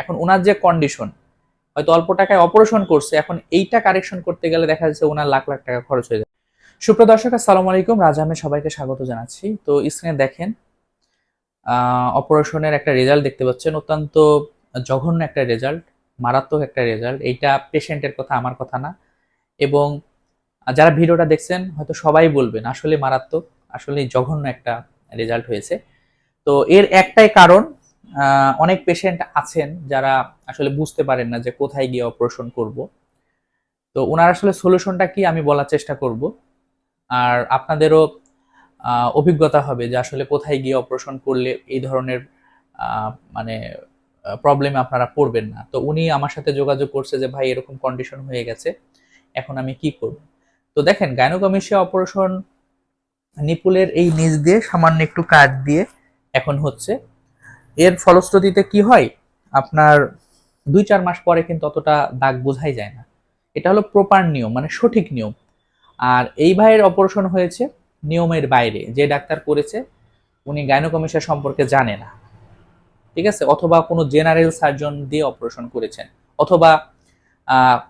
এখন ওনার যে কন্ডিশন হয়তো অল্প টাকায় অপারেশন করছে, এখন এইটা কারেকশন করতে গেলে দেখা যাচ্ছে ওনার লাখ লাখ টাকা খরচ হয়ে যায় সুপ্রদর্শক আসসালামু আলাইকুম। রাজা আহমেদ সবাইকে স্বাগত জানাচ্ছি। তো স্ক্রিনে দেখেন অপারেশনের একটা রেজাল্ট দেখতে পাচ্ছেন, অত্যন্ত জঘন্য একটা রেজাল্ট মারাত্মক একটা রেজাল্ট এইটা পেশেন্টের কথা, আমার কথা না। এবং যারা ভিডিওটা দেখছেন, হয়তো সবাই বলবেন আসলে মারাত্মক আসলে জঘন্য একটা রেজাল্ট হয়েছে। তো এর একটাই কারণ অনেক পেশেন্ট আছেন যারা আসলে বুঝতে পারেন না যে কোথায় গিয়ে অপারেশন করব। তো ওনার আসলে সলিউশনটা কি আমি বলার চেষ্টা করব। আর আপনাদেরও অভিজ্ঞতা হবে যে আসলে কোথায় গিয়ে অপারেশন করলে এই ধরনের মানে প্রবলেমে আপনারা পড়বেন না। তো উনি আমার সাথে যোগাযোগ করছে যে, ভাই, এরকম কন্ডিশন হয়ে গেছে, এখন আমি কি করব? তো দেখেন গাইনোকমিশিয়া অপারেশন নিপুলের এই নিচ দিয়ে সামান্য একটু কাট দিয়ে এখন হচ্ছে এর ফলশ্রুতিতে কি হয়? আপনার দুই চার মাস পরে কিন্তু অতটা দাগ বোঝাই যায় না। এটা হলো প্রপার নিয়ম মানে সঠিক নিয়ম। আর এই ভাইয়ের অপারেশন হয়েছে নিয়মের বাইরে, যে ডাক্তার করেছে উনি গাইনোকমিশিয়া সম্পর্কে জানে না। ঠিক আছে? অথবা কোনো জেনারেল সার্জন দিয়ে অপারেশন করেছেন, অথবা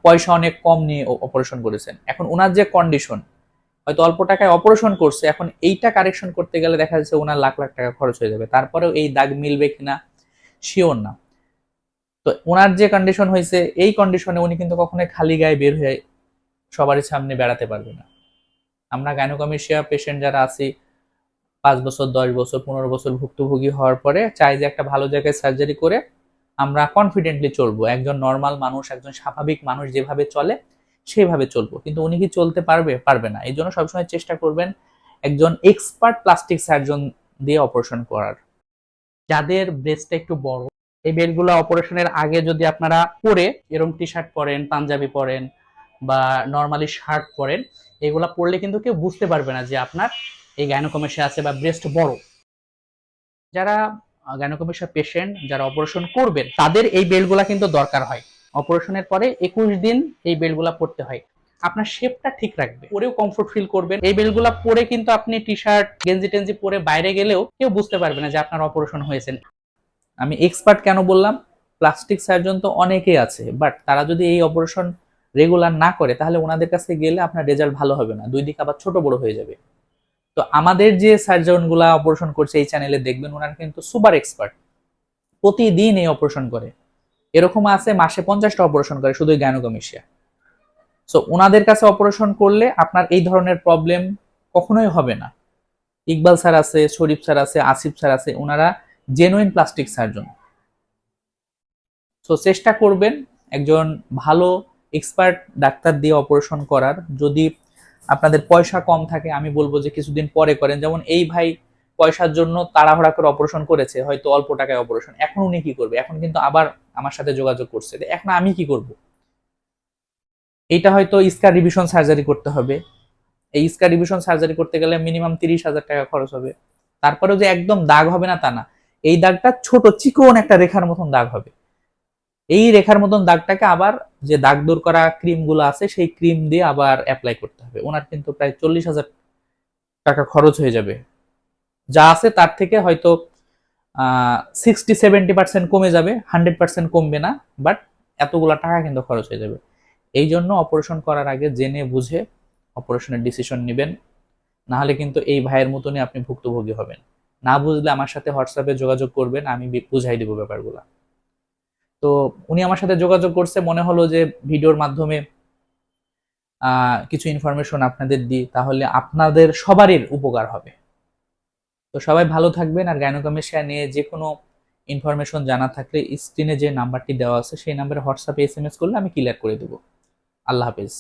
পয়সা অনেক কম নিয়ে অপারেশন করেছেন। এখন ওনার যে কন্ডিশন হয়তো অল্প টাকায় অপারেশন করছে, এখন এইটা কারেকশন করতে গেলে দেখা যাচ্ছে ওনার লাখ লাখ টাকা খরচ হয়ে যাবে। তারপরেও এই দাগ মিলবে কিনা শিওর না। তো ওনার যে কন্ডিশন হয়েছে, এই কন্ডিশনে উনি কিন্তু কখনোই খালি গায়ে বের হয়ে সবারই সামনে বেড়াতে পারবে না। আমরা গাইনোকমিশিয়া পেশেন্ট যারা আছি, পাঁচ বছর, দশ বছর, পনেরো বছর ভুক্তভোগী হওয়ার পরে চাই যে একটা ভালো জায়গায় সার্জারি করে আমরা কনফিডেন্টলি চলবো। একজন নর্মাল মানুষ, একজন স্বাভাবিক মানুষ যেভাবে চলে সেইভাবে চলবো। কিন্তু উনি কি চলতে পারবে? পারবে না। এই জন্য সবসময় চেষ্টা করবেন একজন এক্সপার্ট প্লাস্টিক সার্জন দিয়ে অপারেশন করার। যাদের ব্রেস্টটা একটু বড়, এই বেলগুলো অপারেশনের আগে যদি আপনারা পরে এরকম টি শার্ট পরেন, পাঞ্জাবি পরেন বা নর্মালি শার্ট পরেন, এগুলা পরলে কিন্তু কেউ বুঝতে পারবে না যে আপনার এই গাইনোকমেশিয়া আছে বা ব্রেস্ট বড়। যারা গাইনোকমেশিয়া পেশেন্ট যারা অপারেশন করবেন, তাদের এই বেলগুলা কিন্তু দরকার হয়। অপারেশনের পরে একুশ দিন এই বেলগুলা পরতে হয়। আপনার শেপটা ঠিক রাখবে। পরেও কমফোর্ট ফিল করবেন। এই বেলগুলা পরে কিন্তু আপনি টি শার্ট গেঞ্জি টেঞ্জি পরে বাইরে গেলেও কেউ বুঝতে পারবে না যে আপনার অপারেশন হয়েছে। আমি এক্সপার্ট কেন বললাম? প্লাস্টিক সার্জন তো অনেকেই আছে বাট তারা যদি এই অপারেশন রেগুলার না করে, তাহলে ওনাদের কাছে গেলে আপনার রেজাল্ট ভালো হবে না। দুই দিক আবার ছোট বড় হয়ে যাবে। তো আমাদের যে সার্জনগুলা অপারেশন করছে এই চ্যানেলে দেখবেন, ওনারা কিন্তু সুপার এক্সপার্ট প্রতিদিন এই অপারেশন করে। এরকম আছে, মাসে পঞ্চাশটা অপারেশন করে শুধু গ্যানোকমিশিয়া সো ওনাদের কাছে অপারেশন করলে আপনার এই ধরনের প্রবলেম কখনোই হবে না। ইকবাল স্যার আছে, শরীফ স্যার আছে, আসিফ স্যার আছে ওনারা জেনুইন প্লাস্টিক সার্জন সো চেষ্টা করবেন একজন ভালো এক্সপার্ট ডাক্তার দিয়ে অপারেশন করার। যদি আপনাদের পয়সা কম থাকে, আমি বলব যে কিছুদিন পরে করেন। যেমন এই ভাই পয়সার জন্য তাড়াহুড়া করে অপারেশন করেছে, হয়তো অল্প টাকায় অপারেশন এখন উনি কি করবে? এখন কিন্তু আবার আমার সাথে যোগাযোগ করছে। এখন আমি কি করব? এটা হয়তো স্কার রিভিশন সার্জারি করতে হবে। এই স্কার রিভিশন সার্জারি করতে গেলে মিনিমাম তিরিশ হাজার টাকা খরচ হবে। তারপরেও যে একদম দাগ হবে না তা না। এই দাগটা ছোট, চিকন একটা রেখার মতন দাগ হবে। এই রেখার মতন দাগটাকে আবার যে দাগ দূর করা ক্রিমগুলো আছে, সেই ক্রিম দিয়ে আবার অ্যাপ্লাই করতে হবে। ওনার কিন্তু প্রায় চল্লিশ হাজার টাকা খরচ হয়ে যাবে। যা আছে তার থেকে হয়তো সিক্সটি সেভেন্টি পার্সেন্ট কমে যাবে হান্ড্রেড পার্সেন্ট কমবে না বাট এতগুলা টাকা কিন্তু খরচ হয়ে যাবে। এই জন্য অপারেশন করার আগে জেনে বুঝে অপারেশনের ডিসিশন নেবেন না হলে কিন্তু এই ভাইয়ের মতনই আপনি ভুক্তভোগী হবেন। না বুঝলে আমার সাথে হোয়াটসঅ্যাপে যোগাযোগ করবেন, আমি বুঝাই দেবো ব্যাপারগুলো। তো উনি আমার সাথে যোগাযোগ করছে, মনে হলো যে ভিডিওর মাধ্যমে কিছু ইনফরমেশন আপনাদের দিই, তাহলে আপনাদের সবারই উপকার হবে। তো সবাই ভালো থাকবেন আর গাইনোকামেশিয়া নিয়ে যে কোনো ইনফরমেশন জানা থাকলে স্ক্রিনে যে নাম্বারটি দেওয়া আছে, সেই নাম্বারে হোয়াটসঅ্যাপে এস এম এস করলে আমি ক্লিয়ার করে দেবো। আল্লাহ হাফেজ।